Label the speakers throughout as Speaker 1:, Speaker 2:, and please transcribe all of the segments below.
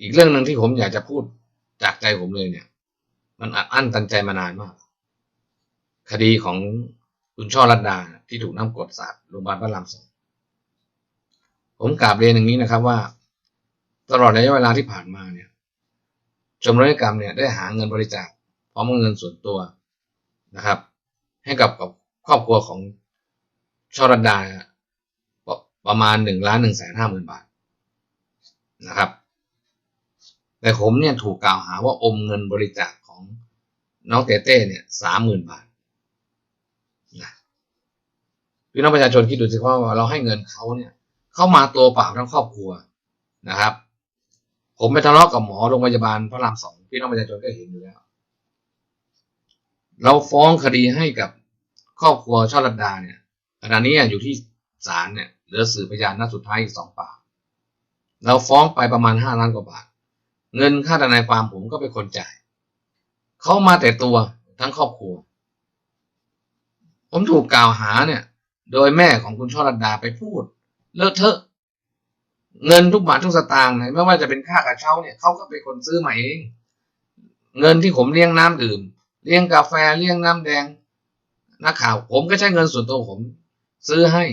Speaker 1: อีกเรื่องหนึ่งที่ผมอยากจะพูดจากใจผมเลยเนี่ย มันอัดอั้นตันใจมานานมาก คดีของคุณช่อรัตดาที่ถูกน้ำกรดสาดโรงพยาบาลพระรามสองผมกราบเรียนอย่างนี้นะครับว่า ตลอดระยะเวลาที่ผ่านมาเนี่ยชมรมนิกรรมเนี่ยได้หาเงินบริจาคพร้อมกับเงินส่วนตัวนะครับ ให้กับกับครอบครัวของช่อรัตดาประมาณหนึ่งล้านหนึ่งแสนห้าหมื่นบาทนะครับ แต่ผมเนี่ยถูกกล่าวหาว่าอมเงินบริจาคของน้องเต้เต้เนี่ยสามหมื่นบาทนะพี่น้องประชาชนคิดดูสิว่าเราให้เงินเขาเนี่ยเข้ามาตัวเปล่าทั้งครอบครัวนะครับ ผมไปทะเลาะกับหมอโรงพยาบาลพระรามสองพี่น้องประชาชนก็เห็นอยู่แล้ว เราฟ้องคดีให้กับครอบครัวช่อรัตดาเนี่ยขณะนี้อยู่ที่ศาลเนี่ยเหลือสื่อพยานนัดสุดท้ายอีกสองปาก เราฟ้องไปประมาณห้าล้านกว่าบาท เงินค่าทนายความผมก็เป็นคนจ่าย เขามาแต่ตัวทั้งครอบครัว ผมถูกกล่าวหาเนี่ย โดยแม่ของคุณช่อรัตดาไปพูด เลอะเทอะ เงินทุกบาททุกสตางค์เนี่ยไม่ว่าจะเป็นค่ากระเช้าเนี่ยเขาก็เป็นคนซื้อมาเอง เงินที่ผมเลี้ยงน้ำดื่ม เลี้ยงกาแฟเลี้ยงน้ำแดงนักข่าว ผมก็ใช้เงินส่วนตัวผม ซื้อให้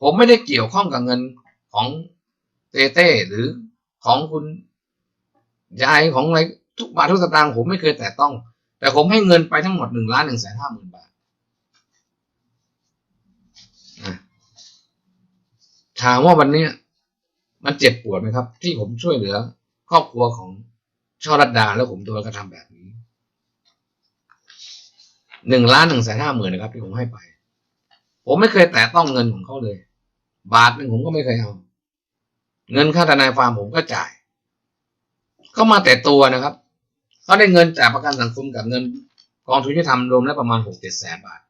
Speaker 1: ผมไม่ได้เกี่ยวข้องกับเงินของเต้เต้หรือของคุณ ยายของอะไรทุกบาททุกสตางค์ผมไม่เคยแต่ต้อง แต่ผมให้เงินไปทั้งหมดหนึ่งล้านหนึ่งแสนห้าหมื่นบาทถามว่าวันนี้มันเจ็บปวดไหมครับ ที่ผมช่วยเหลือ ครอบครัวของช่อรัตดาแล้วผมโดนกระทำแบบนี้หนึ่งล้านหนึ่งแสนห้าหมื่นนะครับ ที่ผมให้ไป ผมไม่เคยแตะต้องเงินของเขาเลย บาทหนึ่งผมก็ไม่เคยเอา เงินค่าทนายความผมก็จ่าย เขามาแต่ตัวนะครับเขาได้เงินจากประกันสังคมกับเงินกองทุนยุติธรรมรวมแล้วประมาณหกเจ็ดแสนบาท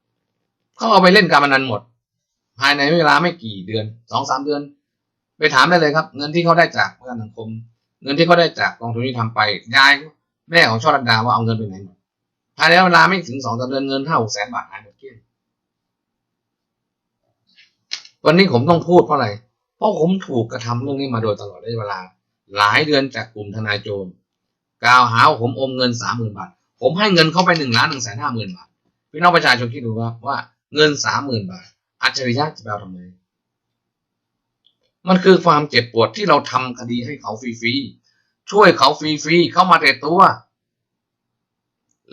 Speaker 1: เขาเอาไปเล่นการพนันหมด ภายในเวลาไม่กี่เดือนสองสามเดือน ไปถามได้เลยครับ เงินที่เขาได้จากประกันสังคม เงินที่เขาได้จากกองทุนยุติธรรมไปยายแม่ของช่อรัตดาว่าเอาเงินไปไหนหมดภายในเวลาไม่ถึงสองสามเดือนเงินห้าหกแสนบาทหายหมดเกลี้ยงวันนี้ผมต้องพูดเพราะอะไร เพราะผมถูกกระทำเรื่องนี้มาโดยตลอดระยะเวลา หลายเดือนจากกลุ่มทนายโจรกล่าวหาวผมอมเงินสามหมื่นบาท ผมให้เงินเข้าไปหนึ่งล้านหนึ่งแสนห้าหมื่นบาท พี่น้องประชาชนคิดดูว่าว่าเงินสามหมื่นบาทอัจฉริยะจะไปเอาทำไมมันคือความเจ็บปวดที่เราทำคดีให้เขาฟรีๆ ช่วยเขาฟรีๆ เข้ามาแต่ตัว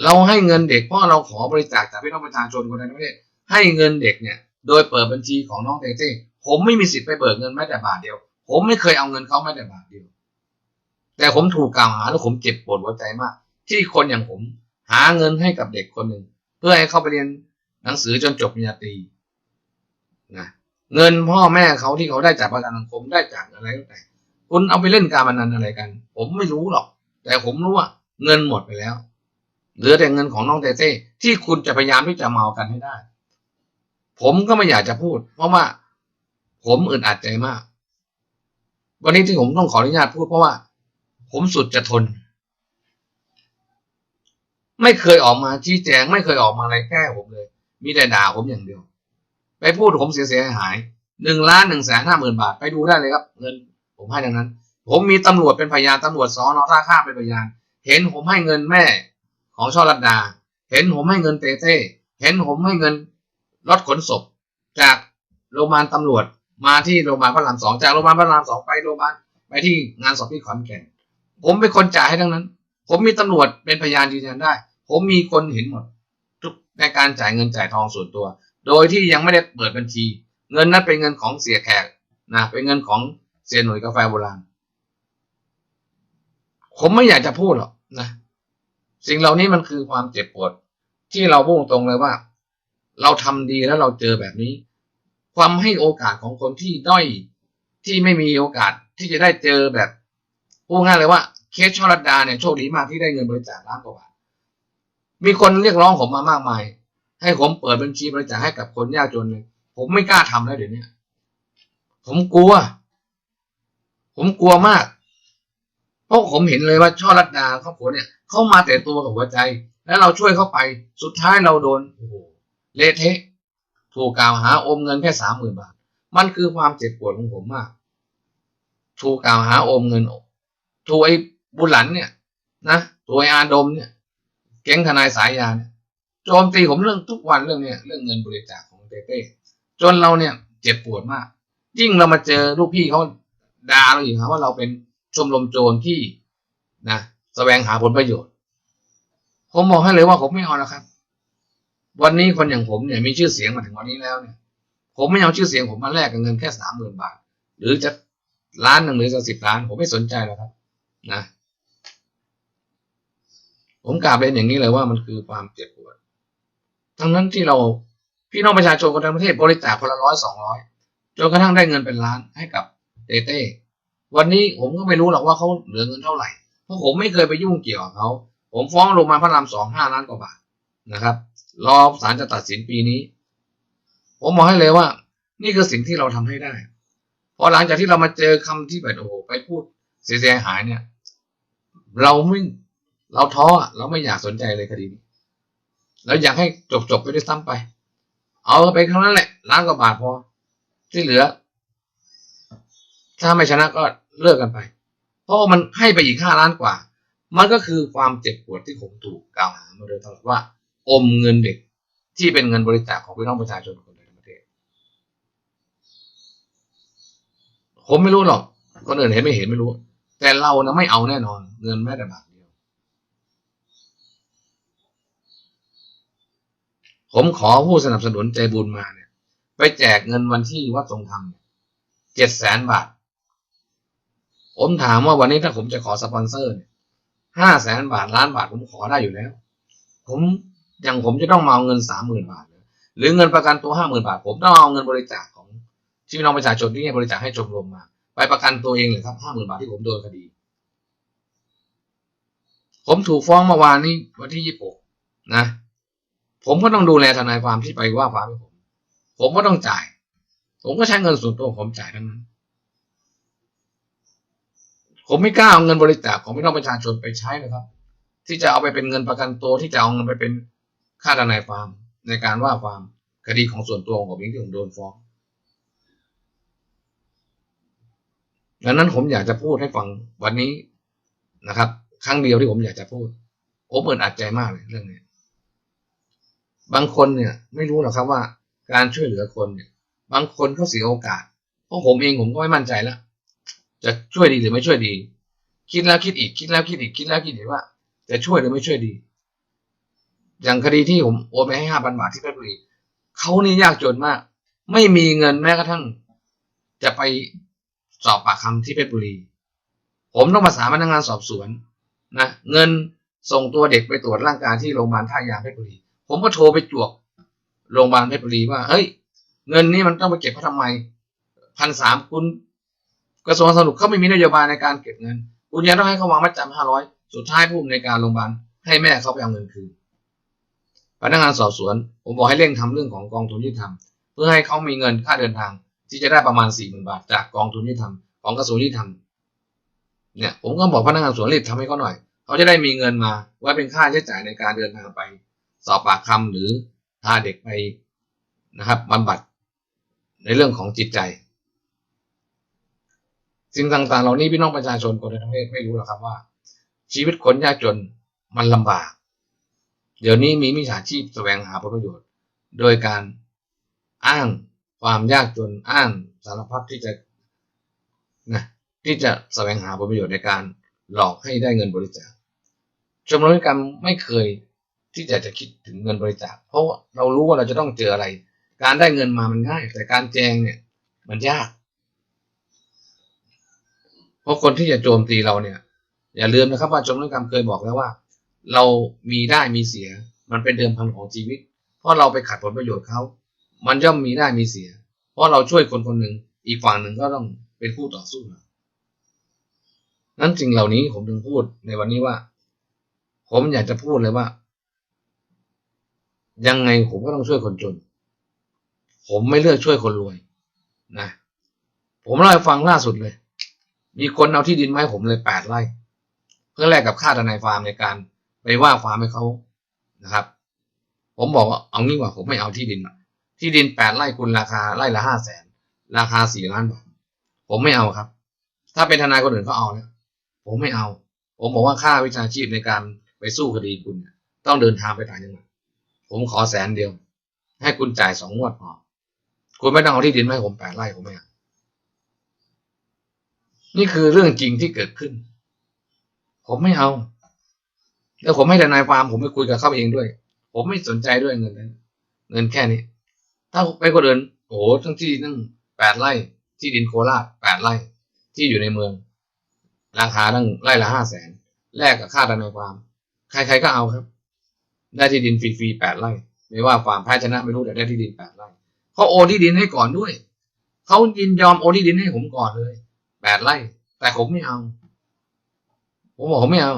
Speaker 1: เราให้เงินเด็กเพราะเราขอบริจาคจากพี่น้องประชาชนคนนั้นไม่ได้ให้เงินเด็กเนี่ย โดยเปิดบัญชีของน้องเต้เต้ผมไม่มีสิทธิ์ไปเบิกเงินแม้แต่บาทเดียว ผมไม่เคยเอาเงินเขาแม้แต่บาทเดียว แต่ผมถูกกล่าวหาแล้วผมเจ็บปวดหัวใจมาก ที่คนอย่างผมหาเงินให้กับเด็กคนหนึ่ง เพื่อให้เขาไปเรียนหนังสือจนจบปริญญาตรีนะเงินพ่อแม่เขาที่เขาได้จากประกันสังคมได้จากอะไรก็แต่คุณเอาไปเล่นการพนันอะไรกัน ผมไม่รู้หรอก แต่ผมรู้ว่าเงินหมดไปแล้ว เหลือแต่เงินของน้องเต้เต้ที่คุณจะพยายามที่จะเมากันให้ได้ ผมก็ไม่อยากจะพูด เพราะว่า ผมอึดอัดใจมาก วันนี้ที่ผมต้องขออนุญาตพูดเพราะว่า ผมสุดจะทน ไม่เคยออกมาชี้แจง ไม่เคยออกมาอะไรแก้ผมเลย มีแต่ด่าผมอย่างเดียว ไปพูดผมเสียหายหนึ่งล้านหนึ่งแสนห้าหมื่นบาท ไปดูได้เลยครับ เงินผมให้ดังนั้น ผมมีตำรวจเป็นพยานตำรวจสอนอท่าข้าเป็นพยาน เห็นผมให้เงินแม่ของช่อรัตดา เห็นผมให้เงินเต้เต้เห็นผมให้เงินรถขนศพ จากโรงพยาบาลตำรวจมาที่โรงพยาบาลพระรามสองจากโรงพยาบาลพระรามสองไปโรงพยาบาลไปที่งานศพที่ขอนแก่น ผมเป็นคนจ่ายให้ทั้งนั้น ผมมีตำรวจเป็นพยานยืนยันได้ ผมมีคนเห็นหมดทุกในการจ่ายเงินจ่ายทองส่วนตัว โดยที่ยังไม่ได้เปิดบัญชี เงินนั้นเป็นเงินของเสียแขกนะเป็นเงินของเสียหน่วยกาแฟโบราณผมไม่อยากจะพูดหรอกนะสิ่งเหล่านี้มันคือความเจ็บปวด ที่เราพูดตรงเลยว่า เราทำดีแล้วเราเจอแบบนี้ ความให้โอกาสของคนที่ด้อยที่ไม่มีโอกาสที่จะได้เจอแบบพูดง่ายเลยว่า เคสชอรัดดาเนี่ยโชคดีมากที่ได้เงินบริจาคล้านกว่าบาทมีคนเรียกร้องผมมามากมาย ให้ผมเปิดบัญชีบริจาคให้กับคนยากจนเลยผมไม่กล้าทำแล้วเดี๋ยวนี้ผมกลัว ผมกลัวมาก เพราะผมเห็นเลยว่าช่อรัดดาครอบครัวเนี่ยเข้ามาแต่ตัวกับหัวใจ แล้วเราช่วยเข้าไปสุดท้ายเราโดนโอ้โหเละเทะถูกกล่าวหาอมเงินแค่สามหมื่นบาท มันคือความเจ็บปวดของผมมาก ถูกกล่าวหาอมเงินถูกไอ้ บุญหลันเนี่ยนะตัวไอ้อาดมเนี่ยแก๊งทนายสายยาเนี่ยโจมตีผมเรื่องทุกวันเรื่องเนี้ยเรื่องเงินบริจาคของเต้เต้จนเราเนี่ยเจ็บปวดมาก ยิ่งเรามาเจอลูกพี่เขาด่าเราอีกครับว่าเราเป็นชมรมโจรที่นะแสวงหาผลประโยชน์ ผมบอกให้เลยว่าผมไม่เอานะครับ วันนี้คนอย่างผมเนี่ยมีชื่อเสียงมาถึงวันนี้แล้วเนี่ยผมไม่เอาชื่อเสียงผมมาแลกกับเงินแค่สามหมื่นบาท หรือจะล้านหนึ่งหรือจะสิบล้าน ผมไม่สนใจหรอกครับ นะ ผมกล่าวเป็นอย่างนี้เลยว่ามันคือความเจ็บปวด ทั้งนั้นที่เราพี่น้องประชาชนคนทั้งประเทศบริจาคคนละร้อยสองร้อยจนกระทั่งได้เงินเป็นล้านให้กับเต้เต้วันนี้ผมก็ไม่รู้หรอกว่าเขาเหลือเงินเท่าไหร่ เพราะผมไม่เคยไปยุ่งเกี่ยวกับเขา ผมฟ้องลงมาพระรามสองห้าล้านกว่าบาทนะครับ รอศาลจะตัดสินปีนี้ ผมบอกให้เลยว่า นี่คือสิ่งที่เราทำให้ได้พอหลังจากที่เรามาเจอคำที่แบบโอ้โหไปพูดเสียหายเนี่ย เราไม่ เราท้อเราไม่อยากสนใจเลยคดีนี้เราอยากให้จบจบๆไปด้วยซ้ำไป เอาไปครั้งนั้นแหละล้านกว่าบาทพอ ที่เหลือ ถ้าไม่ชนะก็เลิกกันไป เพราะมันให้ไปอีกห้าล้านกว่า มันก็คือความเจ็บปวดที่ผมถูกกล่าวหามาโดยตลอดว่า อมเงินเด็กที่เป็นเงินบริจาคของพี่น้องประชาชนคนในประเทศ ผมไม่รู้หรอก คนอื่นเห็นไม่เห็นไม่รู้ แต่เรานะไม่เอาแน่นอน เงินแม้แต่บาทเดียว ผมขอผู้สนับสนุนใจบุญมาเนี่ย ไปแจกเงินวันที่วัดทรงธรรมเจ็ดแสนบาท ผมถามว่าวันนี้ถ้าผมจะขอสปอนเซอร์เนี่ยห้าแสนบาทล้านบาทผมขอได้อยู่แล้ว ผมอย่างผมจะต้องมาเอาเงินสามหมื่นบาท หรือเงินประกันตัวห้าหมื่นบาท ผมต้องเอาเงินบริจาคของที่พี่น้องประชาชนที่บริจาคให้ชมรมมา ไปประกันตัวเองเลยครับห้าหมื่นบาทที่ผมโดนคดี ผมถูกฟ้องเมื่อวานนี้วันที่ยี่สิบหกนะ ผมก็ต้องดูแลทนายความที่ไปว่าความให้ผม ผมก็ต้องจ่าย ผมก็ใช้เงินส่วนตัวผมจ่ายทั้งนั้น ผมไม่กล้าเอาเงินบริจาคของพี่น้องประชาชนไปใช้นะครับ ที่จะเอาไปเป็นเงินประกันตัวที่จะเอาเงินไปเป็นค่าทนายความในการว่าความคดีของส่วนตัวของผมเองที่ผมโดนฟ้องดังนั้นผมอยากจะพูดให้ฟังวันนี้นะครับ ครั้งเดียวที่ผมอยากจะพูดผมเปิดอัดใจมากเลยเรื่องนี้ บางคนเนี่ยไม่รู้หรอกครับว่าการช่วยเหลือคนเนี่ย บางคนเขาเสียโอกาส เพราะผมเองผมก็ไม่มั่นใจแล้ว จะช่วยดีหรือไม่ช่วยดี คิดแล้วคิดอีกคิดแล้วคิดอีกคิดแล้วคิดอีกว่า จะช่วยหรือไม่ช่วยดี อย่างคดีที่ผมโอนไปให้ห้าพันบาทที่เพชรบุรีเขานี่ยากจนมาก ไม่มีเงินแม้กระทั่ง จะไปสอบปากคำที่เพชรบุรี ผมต้องประสานพนักงานสอบสวนนะเงินส่งตัวเด็กไปตรวจร่างกายที่โรงพยาบาลท่ายางเพชรบุรี ผมก็โทรไปจวกโรงพยาบาลเพชรบุรีว่า เฮ้ย เงินนี้มันต้องไปเก็บเขาทำไมพันสามคุณ กระทรวงสาธารณสุขเขาไม่มีนโยบายในการเก็บเงิน คุณยังต้องให้เขาวางมัดจำห้าร้อยสุดท้ายผู้อำนวยการโรงพยาบาลให้แม่เขาไปเอาเงินคืนพนักงานสอบสวน ผมบอกให้เร่งทำเรื่องของกองทุนยุติธรรมเพื่อให้เขามีเงินค่าเดินทาง ที่จะได้ประมาณสี่หมื่นบาท จากกองทุนยุติธรรมของกระทรวงยุติธรรมเนี่ยผมก็บอกพนักงานสวนรีบทำให้เขาหน่อย เขาจะได้มีเงินมาไว้เป็นค่าใช้จ่ายในการเดินทางไป สอบปากคำหรือพาเด็กไปนะครับบำบัดในเรื่องของจิตใจ สิ่งต่างๆ เหล่านี้พี่น้องประชาชนคนในประเทศไม่รู้หรอกครับว่า ชีวิตคนยากจนมันลำบาก เดี๋ยวนี้มีมิจฉาชีพแสวงหาผลประโยชน์ โดยการอ้างความยากจนอ้างสารพัดที่จะนะที่จะแสวงหาผลประโยชน์ในการหลอกให้ได้เงินบริจาคชมรมนิกรรมไม่เคย ที่จะจะคิดถึงเงินบริจาคเพราะว่าเรารู้ว่าเราจะต้องเจออะไร การได้เงินมามันง่าย แต่การแจงเนี่ย มันยาก เพราะคนที่จะโจมตีเราเนี่ย อย่าลืมนะครับว่าชมรมนิกรรมเคยบอกแล้วว่า เรามีได้มีเสีย มันเป็นเดิมพันของชีวิต เพราะเราไปขัดผลประโยชน์เขา มันย่อมมีได้มีเสีย เพราะเราช่วยคนคนหนึ่งอีกฝั่งหนึ่งก็ต้องเป็นผู้ต่อสู้เรานั้นสิ่งเหล่านี้ผมถึงพูดในวันนี้ว่า ผมอยากจะพูดเลยว่า ยังไงผมก็ต้องช่วยคนจน ผมไม่เลือกช่วยคนรวยนะผมเล่าให้ฟังล่าสุดเลย มีคนเอาที่ดินมาให้ผมเลยแปดไร่ เพื่อแลกกับค่าทนายฟาร์มในการไปว่าความให้เขานะครับ ผมบอกว่าเอางี้ว่าผมไม่เอาที่ดินที่ดินแปดไร่คุณราคาไร่ละห้าแสนราคาสี่ล้านบาทผมไม่เอาครับ ถ้าเป็นทนายคนอื่นเขาเอานะผมไม่เอาผผมบอกว่าค่าวิชาชีพในการไปสู้คดีคุณเนี่ยต้องเดินทางไปต่างจังหวัด ผมขอแสนเดียว ให้คุณจ่ายสองงวดพอคุณไม่ต้องเอาที่ดินมาให้ผมแปดไร่ผมไม่เอานี่คือเรื่องจริงที่เกิดขึ้น ผมไม่เอา แล้วผมให้ทนายความผมไปคุยกับเขาเองด้วย ผมไม่สนใจด้วยเงินนั้นเงินแค่นี้ ถ้าไปคนอื่นโอ้โหทั้งที่ตั้งแปดไร่ ที่ดินโคราชแปดไร่ ที่อยู่ในเมือง ราคาตั้งไร่ละห้าแสนแลกกับค่าทนายความ ใครๆก็เอาครับ ได้ที่ดินฟรีๆแปดไร่ ไม่ว่าฟาร์มแพ้ชนะไม่รู้แต่ได้ที่ดินแปดไร่เขาโอนที่ดินให้ก่อนด้วยเขายินยอมโอนที่ดินให้ผมก่อนเลยแปดไร่ แต่ผมไม่เอา ผมบอกผมไม่เอา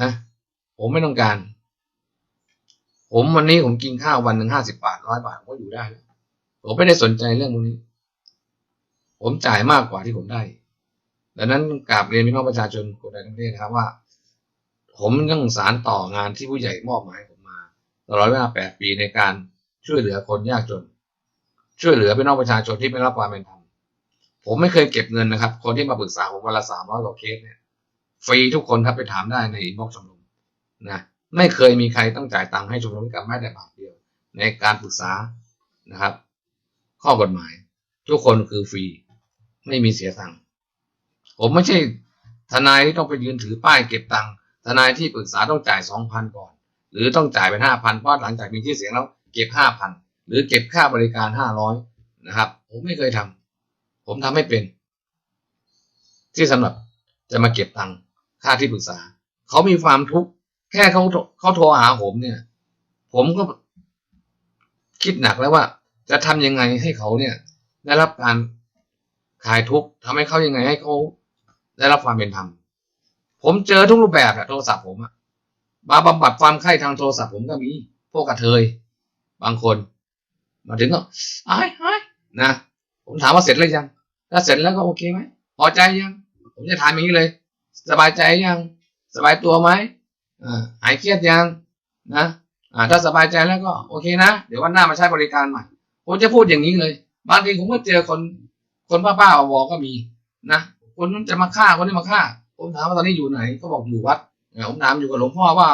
Speaker 1: นะ ผมไม่ต้องการ ผมวันนี้ผมกินข้าววันหนึ่งห้าสิบาทร้อยบาทก็อยู่ได้แล้วผมไม่ได้สนใจเรื่องพวกนี้ ผมจ่ายมากกว่าที่ผมได้ดังนั้นกราบเรียนพี่น้องประชาชนคนใดทั้งประเทศนะครับว่า ผมยังสารต่องานที่ผู้ใหญ่มอบหมายผมมาตลอดเวลาแปดปีในการช่วยเหลือคนยากจน ช่วยเหลือพี่น้องประชาชนที่ไม่รับความเป็นธรรมผมไม่เคยเก็บเงินนะครับ คนที่มาปรึกษาผมวันละสามร้อยกว่าเคสเนี่ยฟรีทุกคนครับไปถามได้ในอินบ็อกซ์ชมรมนะไม่เคยมีใครต้องจ่ายตังค์ให้ชมรมกรรมแม้แต่บาทเดียว ในการปรึกษานะครับ ข้อกฎหมาย ทุกคนคือฟรี ไม่มีเสียตังค์ผมไม่ใช่ทนายที่ต้องไปยืนถือป้ายเก็บตังค์ ทนายที่ปรึกษาต้องจ่ายสองพันก่อน หรือต้องจ่ายเป็นห้าพันเพราะหลังจากมีชื่อเสียงแล้วเก็บห้าพันหรือเก็บค่าบริการห้าร้อยนะครับ ผมไม่เคยทำผมทำไม่เป็น ที่สำหรับจะมาเก็บตังค์ค่าที่ปรึกษา เขามีความทุกข์แค่เขาเขาโทรหาผมเนี่ย ผมก็คิดหนักแล้วว่า จะทำยังไงให้เขาเนี่ย ได้รับการคลายทุกข์ทำให้เขายังไงให้เขาได้รับความเป็นธรรม ผมเจอทุกรูปแบบอะโทรศัพท์ผมอะมาบำบัดความไข้ทางโทรศัพท์ผมก็มี พวกกระเทย บางคน มาถึงก็ไอ้ไอ้นะ ผมถามว่าเสร็จแล้วยัง ถ้าเสร็จแล้วก็โอเคไหมพอใจยัง ผมจะถามอย่างนี้เลย สบายใจยัง สบายตัวไหมหายเครียดยังนะถ้าสบายใจแล้วก็โอเคนะ เดี๋ยววันหน้ามาใช้บริการใหม่ ผมจะพูดอย่างนี้เลย บางทีผมก็เจอคน คนบ้าๆบอก็มีนะ คนนั้นจะมาฆ่าคนนี้มาฆ่า ผมถามว่าตอนนี้อยู่ไหนเขาบอกอยู่วัดผมถามอยู่กับหลวงพ่อว่า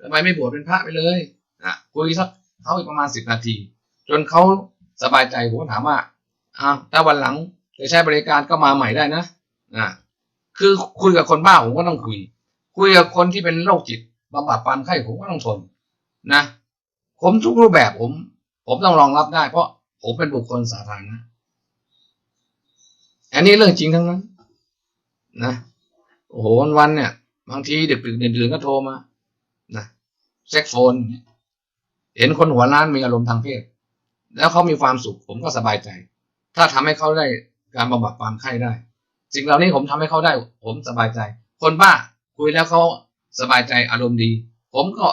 Speaker 1: ทำไมไม่บวชเป็นพระไปเลยอะคุยสักเขาอีกประมาณสิบนาที จนเขาสบายใจผมถามว่าอ้าวถ้าวันหลังจะใช้บริการก็มาใหม่ได้นะอ่าคือคุยกับคนบ้าผมก็ต้องคุย คุยกับคนที่เป็นโรคจิตบำบัดความไข้ผมก็ต้องทนนะ ผมทุกรูปแบบผม ผมต้องรองรับได้ เพราะผมเป็นบุคคลสาธารณะอันนี้เรื่องจริงทั้งนั้น นะ โอ้โหวันๆเนี่ย บางทีเด็กๆดื่นๆก็โทรมานะเซ็กโฟน เห็นคนหัวล้านมีอารมณ์ทางเพศ แล้วเขามีความสุขผมก็สบายใจ ถ้าทำให้เขาได้การบำบัดความไข้ได้สิ่งเหล่านี้ผมทำให้เขาได้ ผมสบายใจ คนบ้าคุยแล้วเขาสบายใจอารมณ์ดี ผมก็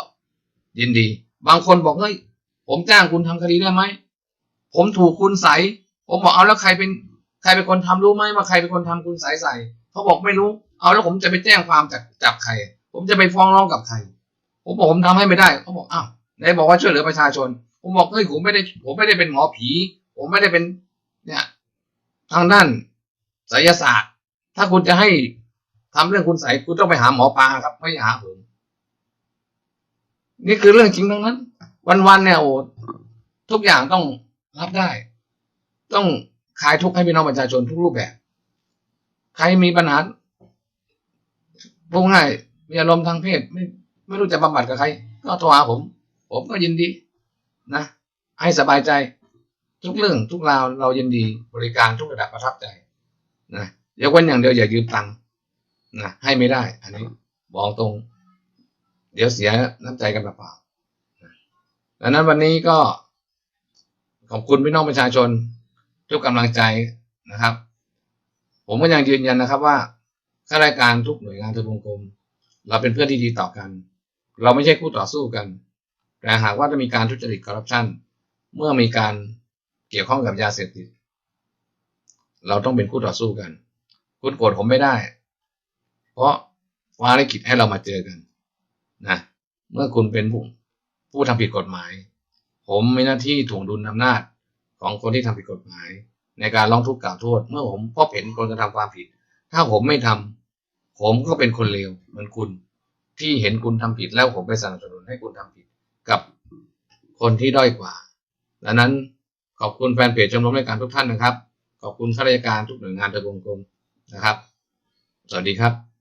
Speaker 1: ยินดี บางคนบอกเฮ้ยผมจ้างคุณทำคดีได้ไหมผมถูกคุณใส ผมบอกเอาแล้วใครเป็นใครเป็นคนทำรู้ไหมว่าใครเป็นคนทำคุณใสใส่เขาบอกไม่รู้ เอาแล้วผมจะไปแจ้งความจากจับใคร ผมจะไปฟ้องร้องกับใคร ผมบอกผมทำให้ไม่ได้เขาบอกอ้าวไหนบอกว่าช่วยเหลือประชาชน ผมบอกเฮ้ยผมไม่ได้ ผมไม่ได้เป็นหมอผี ผมไม่ได้เป็น เนี่ย ทางด้านไสยศาสตร์ ถ้าคุณจะให้ทำเรื่องคุณใส่คุณต้องไปหาหมอปลาครับไม่หาผม นี่คือเรื่องจริงทั้งนั้น วันๆเนี่ยโอ้ทุกอย่างต้องรับได้ ต้องคลายทุกข์ให้พี่น้องประชาชนทุกรูปแบบ ใครมีปัญหา พูดง่ายมีอารมณ์ทางเพศไม่ไม่รู้จะบำบัดกับใคร ก็โทรหาผม ผมก็ยินดีนะ ให้สบายใจ ทุกเรื่องทุกราวเรายินดีบริการทุกระดับประทับใจนะยกเว้นอย่างเดียวอย่ายืมตังค์นะให้ไม่ได้ อันนี้บอกตรง เดี๋ยวเสียน้ำใจกันเปล่าๆดังนั้นวันนี้ก็ขอบคุณพี่น้องประชาชนทุกกำลังใจนะครับ ผมก็ยังยืนยันนะครับว่า ข้าราชการทุกหน่วยงานทบวงกรมเราเป็นเพื่อนที่ดีต่อกัน เราไม่ใช่คู่ต่อสู้กัน แต่หากว่าจะมีการทุจริตคอร์รัปชันเมื่อมีการเกี่ยวข้องกับยาเสพติด เราต้องเป็นคู่ต่อสู้กัน คุณโกรธผมไม่ได้ เพราะฟ้าลิขิตให้เรามาเจอกันนะเมื่อคุณเป็นผู้ผู้ทำผิดกฎหมาย ผมมีหน้าที่ถ่วงดุลอำนาจของคนที่ทำผิดกฎหมาย ในการร้องทุกข์กล่าวโทษ เมื่อผมพบเห็นคนกระทำความผิด ถ้าผมไม่ทผมก็เป็นคนเลวเหมือนคุณ ที่เห็นคุณทำผิดแล้วผมไปสนับสนุนให้คุณทำผิดกับคนที่ด้อยกว่าดังนั้นขอบคุณแฟนเพจชมรมรายการทุกท่านนะครับ ขอบคุณข้าราชการทุกหน่วยงานทบวงกรมนะครับ สวัสดีครับ